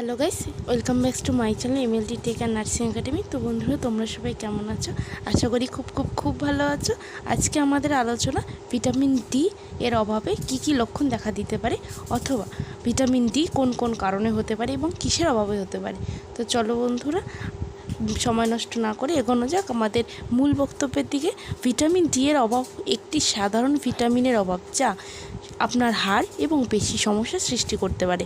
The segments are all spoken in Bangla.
Hello guys welcome back to my channel M L T tech and nursing academy তো বন্ধুরা, তোমরা সবাই কেমন আছো? আশা করি খুব খুব খুব ভালো আছো। আজকে আমাদের আলোচনা ভিটামিন ডি এর অভাবে কি কি লক্ষণ দেখা দিতে পারে অথবা ভিটামিন ডি কোন কোন কারণে হতে পারে এবং কিসের অভাবে হতে পারে। তো চলো বন্ধুরা সময় নষ্ট না করে এগোনো যাক। আমাদের মূল বক্তব্যের দিকে, ভিটামিন ডি এর অভাব একটি সাধারণ ভিটামিনের অভাব যা আপনার হাড় এবং পেশি সমস্যার সৃষ্টি করতে পারে।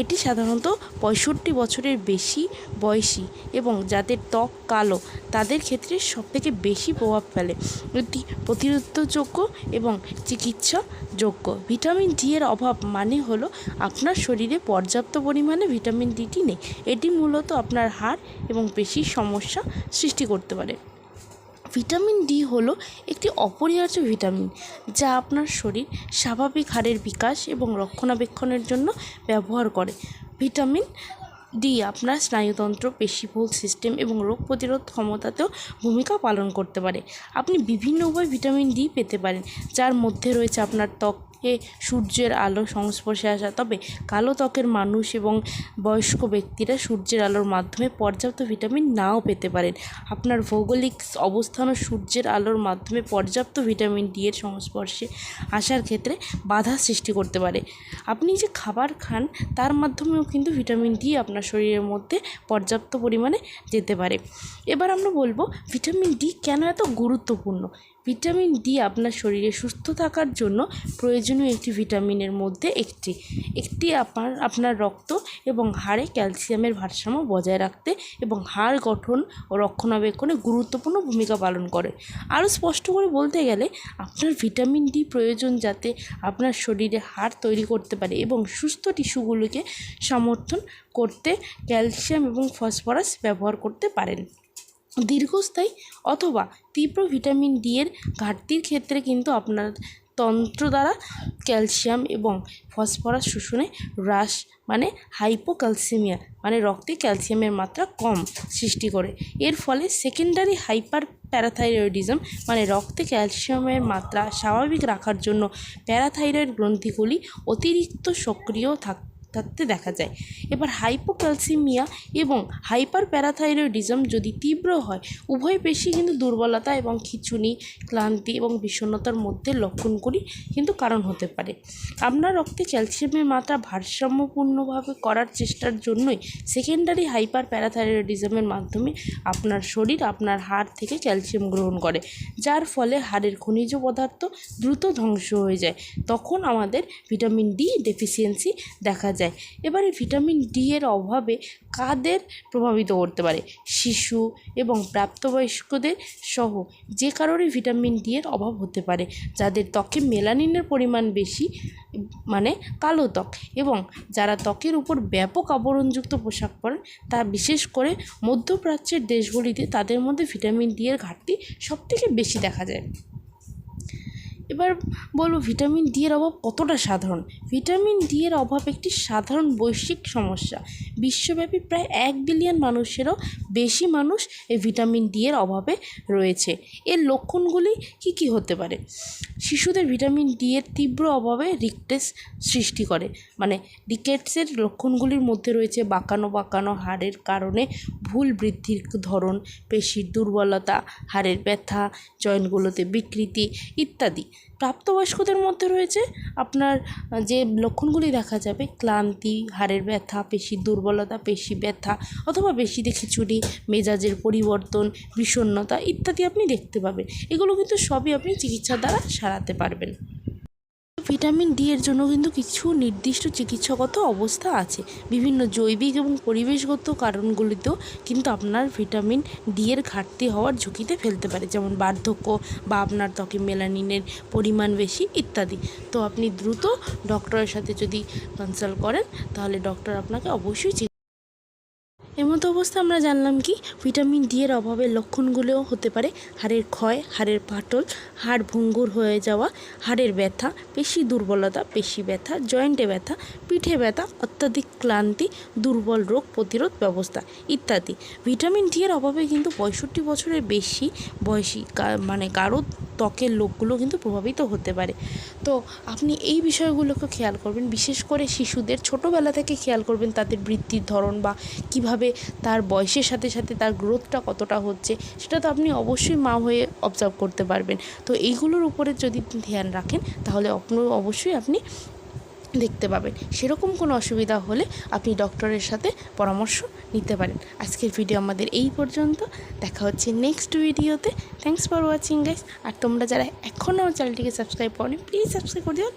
এটি সাধারণত পঁয়ষট্টি বছরের বেশি বয়সী এবং যাদের ত্বক কালো, তাদের ক্ষেত্রে সবথেকে বেশি প্রভাব ফেলে। এটি প্রতিরোধযোগ্য এবং চিকিৎসাযোগ্য। ভিটামিন ডি এর অভাব মানে হলো আপনার শরীরে পর্যাপ্ত পরিমাণে ভিটামিন ডিটি নেই। এটি মূলত আপনার হাড় এবং সমস্যা সৃষ্টি করতে পারে। ভিটামিন ডি হলো একটি অপরিহার্য ভিটামিন যা আপনার শরীর স্বাভাবিক হাড়ের বিকাশ এবং রক্ষণাবেক্ষণের জন্য ব্যবহার করে। ভিটামিন ডি আপনার স্নায়ুতন্ত্র পেশিবহুল সিস্টেম এবং রোগ প্রতিরোধ ক্ষমতাতেও ভূমিকা পালন করতে পারে। আপনি বিভিন্ন উপায়ে ভিটামিন ডি পেতে পারেন, যার মধ্যে রয়েছে আপনার ত্বকে সূর্যের আলো সংস্পর্শে আসা। তবে কালো ত্বকের মানুষ এবং বয়স্ক ব্যক্তিরা সূর্যের আলোর মাধ্যমে পর্যাপ্ত ভিটামিন নাও পেতে পারেন। আপনার ভৌগোলিক অবস্থানও সূর্যের আলোর মাধ্যমে পর্যাপ্ত ভিটামিন ডি এর সংস্পর্শে আসার ক্ষেত্রে বাধা সৃষ্টি করতে পারে। আপনি যে খাবার খান, তার মাধ্যমেও কিন্তু ভিটামিন ডি আপনার শরীরের মধ্যে পর্যাপ্ত পরিমাণে যেতে পারে। এবার আমরা বলব, ভিটামিন ডি কেন এত গুরুত্বপূর্ণ? ভিটামিন ডি আপনার শরীরে সুস্থ থাকার জন্য প্রয়োজনীয় একটি ভিটামিনের মধ্যে একটি। একটি আপনার আপনার রক্ত এবং হাড়ে ক্যালসিয়ামের ভারসাম্য বজায় রাখতে এবং হাড় গঠন ও রক্ষণাবেক্ষণে গুরুত্বপূর্ণ ভূমিকা পালন করে। আরও স্পষ্ট করে বলতে গেলে, আপনার ভিটামিন ডি প্রয়োজন যাতে আপনার শরীরে হাড় তৈরি করতে পারে এবং সুস্থ টিস্যুগুলোকে সমর্থন করতে ক্যালসিয়াম এবং ফসফরাস ব্যবহার করতে পারেন। দীর্ঘস্থায়ী অথবা তীব্র ভিটামিন ডি এর ঘাটতির ক্ষেত্রে কিন্তু আপনার তন্ত্র দ্বারা ক্যালসিয়াম এবং ফসফরাস শোষণে হ্রাস মানে হাইপোক্যালসিমিয়া মানে রক্তে ক্যালসিয়ামের মাত্রা কম সৃষ্টি করে। এর ফলে সেকেন্ডারি হাইপার প্যারাথাইরয়েডিজম মানে রক্তে ক্যালসিয়ামের মাত্রা স্বাভাবিক রাখার জন্য প্যারাথাইরয়েড গ্রন্থিগুলি অতিরিক্ত সক্রিয় থাক থাকতে দেখা যায়। এবার হাইপোক্যালসিমিয়া এবং হাইপার প্যারাথাইরয়েডিজম যদি তীব্র হয়, উভয় পেশি কিন্তু দুর্বলতা এবং খিঁচুনি, ক্লান্তি এবং বিষণ্ণতার মধ্যে লক্ষণগুলি কিন্তু কারণ হতে পারে। আপনার রক্তে ক্যালসিয়ামের মাত্রা ভারসাম্যপূর্ণভাবে করার চেষ্টার জন্যই সেকেন্ডারি হাইপার প্যারাথাইরয়েডিজমের মাধ্যমে আপনার শরীর, আপনার হাড় থেকে ক্যালসিয়াম গ্রহণ করে, যার ফলে হাড়ের খনিজ পদার্থ দ্রুত ধ্বংস হয়ে যায়। তখন আমাদের ভিটামিন ডি ডেফিসিয়েন্সি দেখা যায়। এবারে ভিটামিন ডি এর অভাবে কাদের প্রভাবিত করতে পারে? শিশু এবং প্রাপ্তবয়স্কদের সহ যে কারোরই ভিটামিন ডি এর অভাব হতে পারে, যাদের ত্বকে মেলানিনের পরিমাণ বেশি মানে কালো ত্বক এবং যারা ত্বকের উপর ব্যাপক আবরণযুক্ত পোশাক পরেন, তা বিশেষ করে মধ্যপ্রাচ্যের দেশগুলিতে তাদের মধ্যে ভিটামিন ডি এর ঘাটতি সবথেকে বেশি দেখা যায়। এবার বলব ভিটামিন ডি এর অভাব কতটা সাধারণ। ভিটামিন ডি এর অভাব একটি সাধারণ বৈশ্বিক সমস্যা। বিশ্বব্যাপী প্রায় এক বিলিয়ন মানুষেরও বেশি মানুষ এই ভিটামিন ডি এর অভাবে রয়েছে। এর লক্ষণগুলি কি কি হতে পারে? শিশুদের ভিটামিন ডি এর তীব্র অভাবে রিকটেস সৃষ্টি করে। মানে রিকেটসের লক্ষণগুলির মধ্যে রয়েছে বাঁকানো বাঁকানো হাড়ের কারণে ভুল বৃদ্ধির ধরন, পেশির দুর্বলতা, হাড়ের ব্যথা, জয়েন্টগুলোতে বিকৃতি ইত্যাদি। প্রাপ্তবয়স্কদের মধ্যে রয়েছে আপনার যে লক্ষণগুলি দেখা যাবে, ক্লান্তি, হাড়ের ব্যথা, পেশির দুর্বলতা, পেশি ব্যথা অথবা পেশিতে খিচুড়ি, মেজাজের পরিবর্তন, বিষণ্ণতা ইত্যাদি আপনি দেখতে পাবেন। এগুলো কিন্তু সবই আপনি চিকিৎসার দ্বারা সারাতে পারবেন। ভিটামিন ডি এর জন্য কিন্তু কিছু নির্দিষ্ট চিকিৎসাগত অবস্থা আছে। বিভিন্ন জৈবিক এবং পরিবেশগত কারণগুলিতেও কিন্তু আপনার ভিটামিন ডি এর ঘাটতি হওয়ার ঝুঁকিতে ফেলতে পারে, যেমন বার্ধক্য বা আপনার ত্বকে মেলানিনের পরিমাণ বেশি ইত্যাদি। তো আপনি দ্রুত ডক্টরের সাথে যদি কনসাল্ট করেন, তাহলে ডক্টর আপনাকে অবশ্যই অবস্থা আমরা জানলাম কি ভিটামিন ডি এর অভাবের লক্ষণগুলোও হতে পারে। হাড়ের ক্ষয়, হাড়ের পাটল হাড় ভঙ্গুর হয়ে যাওয়া, হাড়ের ব্যথা, পেশি দুর্বলতা, পেশি ব্যথা, জয়েন্টে ব্যথা, পিঠে ব্যথা, অত্যাধিক ক্লান্তি, দুর্বল রোগ প্রতিরোধ ব্যবস্থা ইত্যাদি। ভিটামিন ডি এর অভাবে কিন্তু পঁয়ষট্টি বছরের বেশি বয়সী মানে গাঢ় ত্বকের লোকগুলো কিন্তু প্রভাবিত হতে পারে। তো আপনি এই বিষয়গুলোকে খেয়াল করবেন। বিশেষ করে শিশুদের ছোটোবেলা থেকে খেয়াল করবেন তাদের বৃত্তির ধরন বা কীভাবে তার বয়সের সাথে সাথে তার গ্রোথটা কতটা হচ্ছে, সেটা তো আপনি অবশ্যই মা হয়ে অবজার্ভ করতে পারবেন। তো এইগুলোর উপরে যদি ধ্যান রাখেন, তাহলে অবশ্যই আপনি দেখতে পাবেন। সেরকম কোনো অসুবিধা হলে আপনি ডক্টরের সাথে পরামর্শ নিতে পারেন। আজকের ভিডিও আমাদের এই পর্যন্ত। দেখা হচ্ছে নেক্সট ভিডিওতে থ্যাংকস ফর ওয়াচিং গাইস আর তোমরা যারা এখনও চ্যানেলটিকে সাবস্ক্রাইব করনি প্লিজ সাবস্ক্রাইব করে দিও।